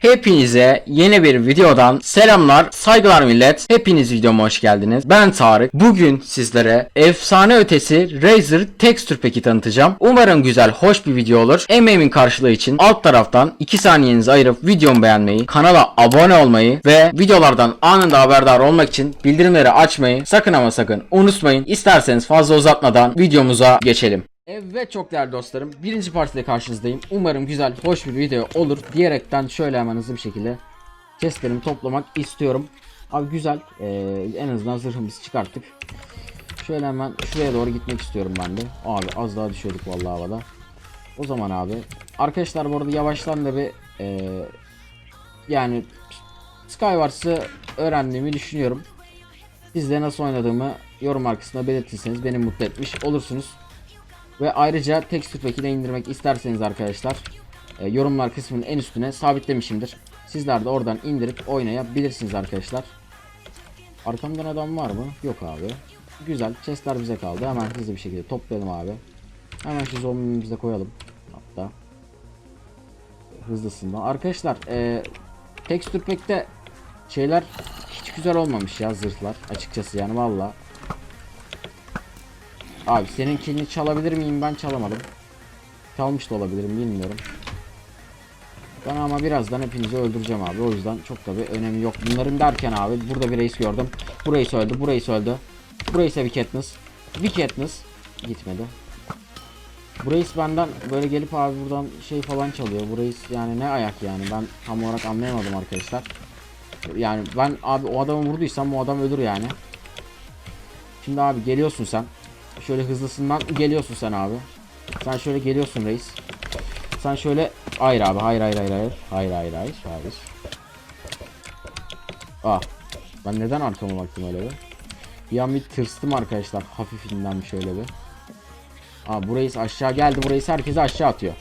Hepinize yeni bir videodan selamlar, saygılar millet. Hepiniz videoma hoş geldiniz. Ben Tarık. Bugün sizlere efsane ötesi Razer Texture Pack'i tanıtacağım. Umarım güzel, hoş bir video olur. Emeğimin karşılığı için alt taraftan 2 saniyenizi ayırıp videomu beğenmeyi, kanala abone olmayı ve videolardan anında haberdar olmak için bildirimleri açmayı sakın ama sakın unutmayın. İsterseniz fazla uzatmadan videomuza geçelim. Evet çok değerli dostlarım. Birinci partide karşınızdayım. Umarım güzel, hoş bir video olur diyerekten şöyle hemen hızlı bir şekilde chestlerimi toplamak istiyorum. Abi güzel. Ee, en azından zırhımızı çıkarttık. Şöyle hemen şuraya doğru gitmek istiyorum ben de. Abi az daha düşüyorduk vallahi havada. O zaman abi. Arkadaşlar bu arada yavaştan da bir ee, yani Skywars'ı öğrendiğimi düşünüyorum. Siz de nasıl oynadığımı yorum kısmına belirtirseniz beni mutlu etmiş olursunuz. Ve ayrıca texture pack'i de indirmek isterseniz arkadaşlar e, yorumlar kısmının en üstüne sabitlemişimdir. Sizler de oradan indirip oynayabilirsiniz arkadaşlar. Arkamdan adam var mı? Yok abi. Güzel. Chestler bize kaldı. Hemen hızlı bir şekilde toplayalım abi. Hemen şu zombimizi de koyalım. Hatta. Hızlısından. Arkadaşlar e, texture pack'te şeyler hiç güzel olmamış ya zırhlar. Açıkçası yani valla. Abi senin kilini çalabilir miyim? Ben çalamadım. Çalmış da olabilirim bilmiyorum. Ben ama birazdan hepinizi öldüreceğim abi. O yüzden çok da bir önemi yok. Bunların derken abi burada bir reis gördüm. Burayı öldü, burayı öldü. Burayı ise bir Katniss. Bir Katniss. Gitmedi. Bu reis benden böyle gelip abi buradan şey falan çalıyor. Bu reis yani ne ayak yani ben tam olarak anlayamadım arkadaşlar. Yani ben abi o adamı vurduysam o adam ölür yani. Şimdi abi geliyorsun sen. Şöyle hızlısından geliyorsun sen abi. Sen şöyle geliyorsun reis. Sen şöyle hayır abi hayır hayır hayır hayır hayır hayır hayır hayır. Ah ben neden arkama baktım öyle bir? Bir an bir tırstım arkadaşlar hafifinden şöyle bir. Aa bu reis aşağı geldi bu reis herkesi aşağı atıyor.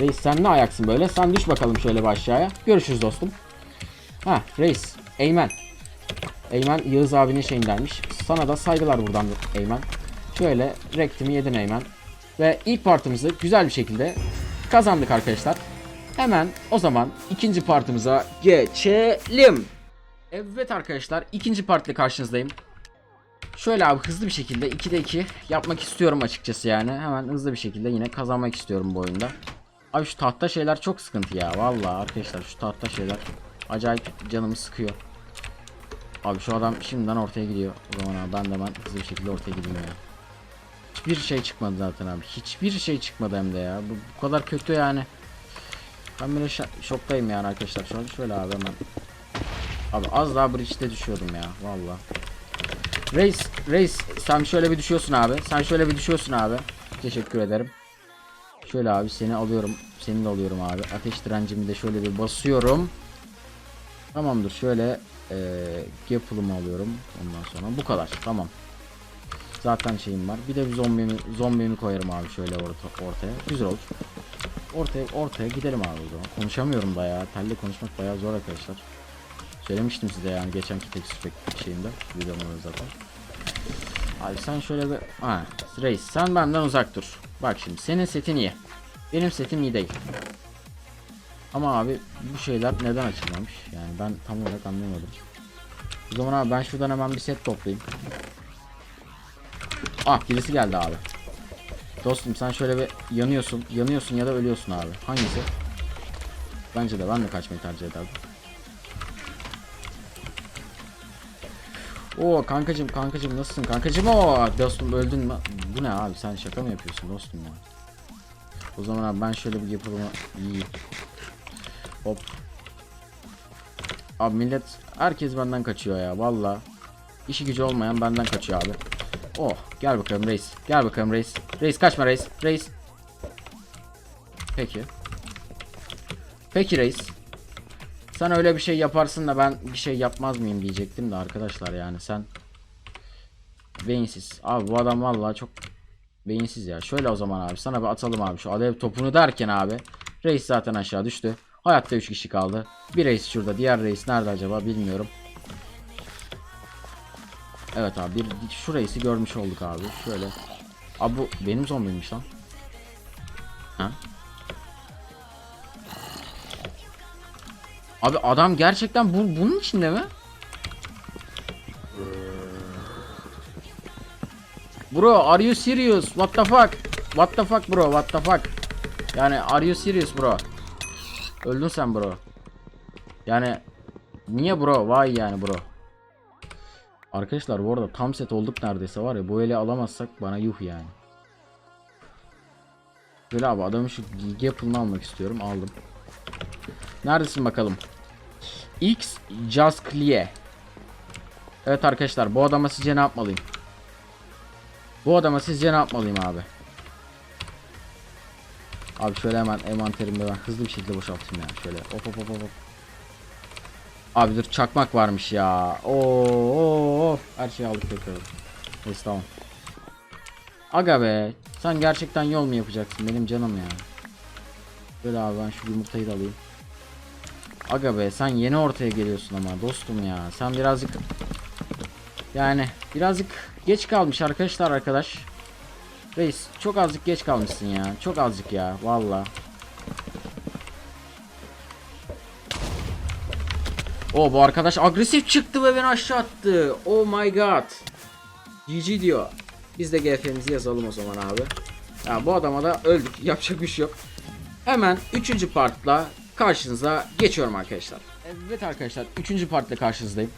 Reis sen ne ayaksın böyle sen düş bakalım şöyle bir aşağıya. Görüşürüz dostum. Ha reis Eymen. Eymen Yağız abinin şeyindenmiş. Sana da saygılar buradan Eymen. Şöyle rektimi yedin Eymen. Ve ilk partımızı güzel bir şekilde kazandık arkadaşlar. Hemen o zaman ikinci partımıza geçelim. Evet arkadaşlar ikinci partle karşınızdayım. Şöyle abi hızlı bir şekilde 2'de 2 yapmak istiyorum açıkçası yani. Hemen hızlı bir şekilde yine kazanmak istiyorum bu oyunda. Abi şu tahta şeyler çok sıkıntı ya. Vallahi arkadaşlar şu tahta şeyler acayip canımı sıkıyor. Abi şu adam şimdiden ortaya gidiyor. O zaman abi ben de hemen hızlı bir şekilde ortaya gideyim ya. Hiçbir şey çıkmadı zaten abi. Hiçbir şey çıkmadı hem de ya. Bu, bu kadar kötü yani. Ben böyle şoktayım yani arkadaşlar. An şöyle abi hemen. Abi az daha bridge'de düşüyordum ya. Valla. Reis, Reis sen şöyle bir düşüyorsun abi. Sen şöyle bir düşüyorsun abi. Teşekkür ederim. Şöyle abi seni alıyorum. Seni de alıyorum abi. Ateş direncimi de şöyle bir basıyorum. Tamamdır. Şöyle eee Gapple'ımı alıyorum. Ondan sonra bu kadar. Tamam. Zaten şeyim var. Bir de bir zombimi, zombimi koyarım abi şöyle orta, ortaya. Güzel olur. Ortaya ortaya gidelim abi o zaman. Konuşamıyorum da ya. Telle konuşmak bayağı zor arkadaşlar. Söylemiştim size yani geçenki tek spek şeyimde. Videomda zaten. Abi sen şöyle bir... Ha, Reis sen benden uzak dur. Bak şimdi senin setin iyi. Benim setim iyi değil. Ama abi bu şeyler neden açılmamış? Yani ben tam olarak anlayamadım. O zaman abi ben şuradan hemen bir set toplayayım. Ah birisi geldi abi. Dostum sen şöyle bir yanıyorsun. Yanıyorsun ya da ölüyorsun abi. Hangisi? Bence de ben de kaçmayı tercih ederdim. Oo kankacım kankacım nasılsın kankacım o dostum öldün mü? Bu ne abi sen şaka mı yapıyorsun dostum ya? O zaman abi ben şöyle bir yapalım iyi. Hop. Abi millet herkes benden kaçıyor ya valla. İşi gücü olmayan benden kaçıyor abi. Oh gel bakalım reis. Gel bakalım reis. Reis kaçma reis. Reis. Peki. Peki reis. Sen öyle bir şey yaparsın da ben bir şey yapmaz mıyım diyecektim de arkadaşlar yani sen beyinsiz. Abi bu adam vallahi çok beyinsiz ya. Şöyle o zaman abi sana bir atalım abi şu alev topunu derken abi reis zaten aşağı düştü. Hayatta 3 kişi kaldı. Bir reis şurada diğer reis nerede acaba bilmiyorum. Evet abi bir şu reisi görmüş olduk abi. Şöyle. Abi bu benim zombiymiş lan. Ha? Abi adam gerçekten bu bunun içinde mi? Bro are you serious? What the fuck? What the fuck bro? What the fuck? Yani are you serious bro? Öldün sen bro. Yani niye bro? Vay yani bro. Arkadaşlar bu arada tam set olduk neredeyse var ya bu eli alamazsak bana yuh yani. Böyle abi adamın şu gigi yapılını almak istiyorum aldım. Neredesin bakalım? X Clear. Evet arkadaşlar bu adama sizce ne yapmalıyım? Bu adama sizce ne yapmalıyım abi? Abi şöyle hemen envanterimi ben hızlı bir şekilde boşaltayım ya. Şöyle hop hop hop. hop. Abi dur çakmak varmış ya. Oo, oo, of. Her şeyi aldık tekrar. Neyse tamam. Aga be. Sen gerçekten yol mu yapacaksın benim canım ya. Böyle abi ben şu yumurtayı da alayım. Aga be sen yeni ortaya geliyorsun ama dostum ya. Sen birazcık yani birazcık geç kalmış arkadaşlar arkadaş. Reis çok azıcık geç kalmışsın ya. Çok azıcık ya valla. O bu arkadaş agresif çıktı ve beni aşağı attı. Oh my god. GG diyor. Biz de GF'mizi yazalım o zaman abi. Ya bu adama da öldük. Yapacak bir şey yok. Hemen 3. partla karşınıza geçiyorum arkadaşlar. Evet arkadaşlar 3. partla karşınızdayım.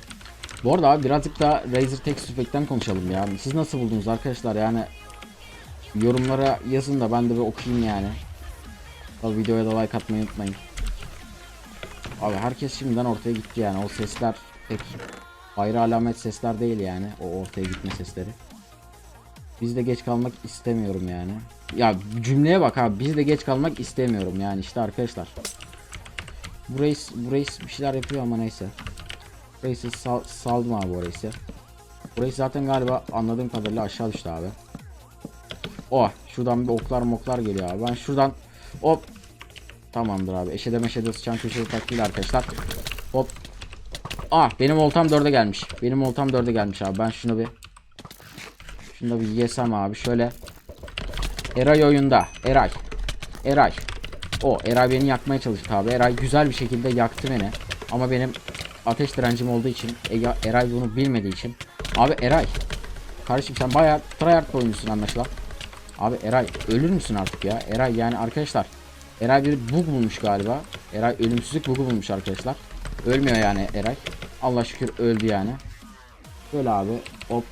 Bu arada abi birazcık da Razer Text Effect'ten konuşalım ya. Siz nasıl buldunuz arkadaşlar yani yorumlara yazın da ben de bir okuyayım yani. Tabii videoya da like atmayı unutmayın. Abi herkes şimdiden ortaya gitti yani o sesler pek ayrı alamet sesler değil yani o ortaya gitme sesleri. Biz de geç kalmak istemiyorum yani. Ya cümleye bak abi biz de geç kalmak istemiyorum yani işte arkadaşlar. Bu reis, bu reis bir şeyler yapıyor ama neyse. Reis'i sal, saldım abi o reisi. Bu reis zaten galiba anladığım kadarıyla aşağı düştü abi. Oh şuradan bir oklar moklar geliyor abi. Ben şuradan hop Tamamdır abi. Eşede meşede sıçan köşede taktiğiyle arkadaşlar. Hop. Ah benim oltam 4'e gelmiş. Benim oltam 4'e gelmiş abi. Ben şunu bir şunu da bir yesem abi. Şöyle. Eray oyunda. Eray. Eray. O Eray beni yakmaya çalıştı abi. Eray güzel bir şekilde yaktı beni. Ama benim ateş direncim olduğu için E- Eray bunu bilmediği için. Abi Eray. Kardeşim sen bayağı tryhard oyuncusun anlaşılan. Abi Eray ölür müsün artık ya? Eray yani arkadaşlar. Eray bir bug bulmuş galiba. Eray ölümsüzlük bug'u bulmuş arkadaşlar. Ölmüyor yani Eray. Allah şükür öldü yani. Böyle abi hop.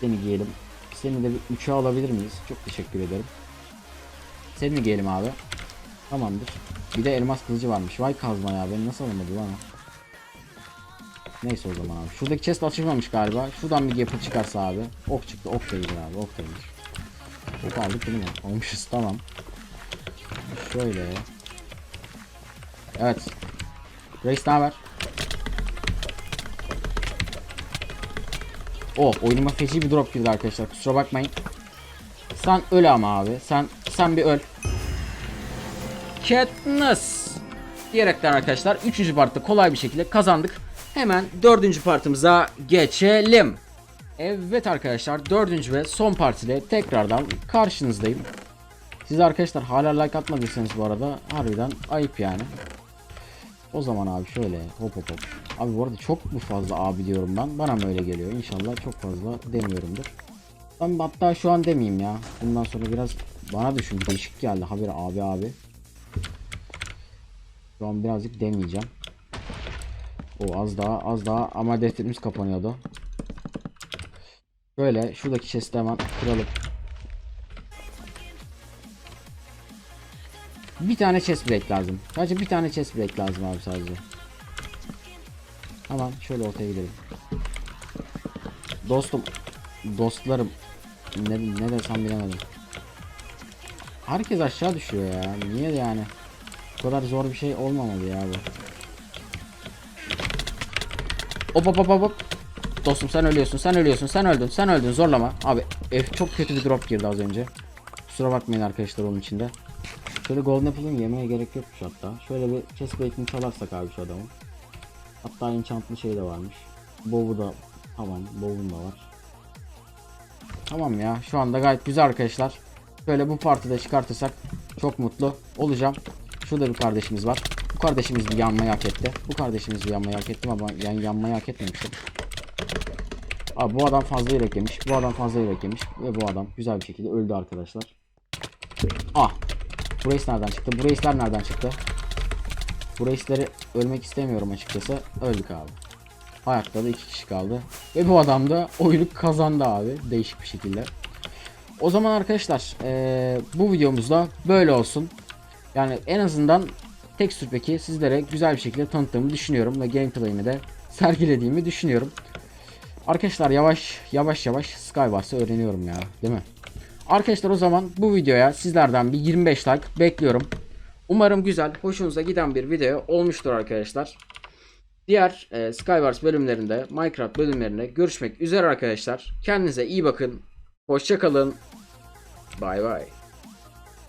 Seni giyelim. Seni de bir uçağa alabilir miyiz? Çok teşekkür ederim. Seni giyelim abi. Tamamdır. Bir de elmas kılıcı varmış. Vay kazma ya beni nasıl alamadı lan? Neyse o zaman abi. Şuradaki chest açılmamış galiba. Şuradan bir yapı çıkarsa abi. Ok çıktı. Ok da iyidir abi. Ok da iyidir. Ok aldık değil mi? Olmuşuz tamam. Şöyle. Evet. Reis ne haber? Oh oyunuma feci bir drop girdi arkadaşlar. Kusura bakmayın. Sen öl ama abi. Sen sen bir öl. Katniss diyerekten arkadaşlar 3. partta kolay bir şekilde kazandık. Hemen 4. partımıza geçelim. Evet arkadaşlar 4. ve son partide tekrardan karşınızdayım. Siz arkadaşlar hala like atmadıysanız bu arada harbiden ayıp yani. O zaman abi şöyle hop hop hop. Abi bu arada çok mu fazla abi diyorum ben. Bana mı öyle geliyor? İnşallah çok fazla demiyorumdur. Ben hatta şu an demeyeyim ya. Bundan sonra biraz bana çünkü değişik geldi haber abi abi. Şu an birazcık demeyeceğim. O az daha az daha ama defterimiz kapanıyordu. Böyle şuradaki chest'i hemen kıralım. Bir tane chest break lazım. Sadece bir tane chest break lazım abi sadece. Tamam şöyle ortaya gidelim. Dostum, dostlarım. Ne, ne desem bilemedim. Herkes aşağı düşüyor ya. Niye yani? Bu kadar zor bir şey olmamalı ya bu. Hop hop hop hop. Dostum sen ölüyorsun, sen ölüyorsun, sen öldün, sen öldün. Zorlama. Abi F çok kötü bir drop girdi az önce. Kusura bakmayın arkadaşlar onun içinde. Şöyle golden apple'ın yemeye gerek yokmuş hatta. Şöyle bir chest plate'ini çalarsak abi şu adamın. Hatta enchantlı şey de varmış. Bow'u da tamam, bow'un da var. Tamam ya şu anda gayet güzel arkadaşlar. Böyle bu partide çıkartırsak çok mutlu olacağım. Şurada bir kardeşimiz var. Bu kardeşimiz bir yanmayı hak etti. Bu kardeşimiz bir yanmayı hak etti ama ben yanmayı hak etmemiştim. Abi bu adam fazla yürek yemiş. Bu adam fazla yürek yemiş. Ve bu adam güzel bir şekilde öldü arkadaşlar. Ah. Bu reis nereden çıktı? Bu reisler nereden çıktı? Bu reisleri ölmek istemiyorum açıkçası. Öldük abi. Hayatta da iki kişi kaldı. Ve bu adam da oyunu kazandı abi. Değişik bir şekilde. O zaman arkadaşlar eee, bu videomuzda böyle olsun. Yani en azından Texture Pack'i sizlere güzel bir şekilde tanıttığımı düşünüyorum. Ve gameplay'imi de sergilediğimi düşünüyorum. Arkadaşlar yavaş yavaş yavaş Skywars'ı öğreniyorum ya değil mi? Arkadaşlar o zaman bu videoya sizlerden bir 25 like bekliyorum. Umarım güzel, hoşunuza giden bir video olmuştur arkadaşlar. Diğer e, Skywars bölümlerinde, Minecraft bölümlerinde görüşmek üzere arkadaşlar. Kendinize iyi bakın. Hoşçakalın. Bay bay.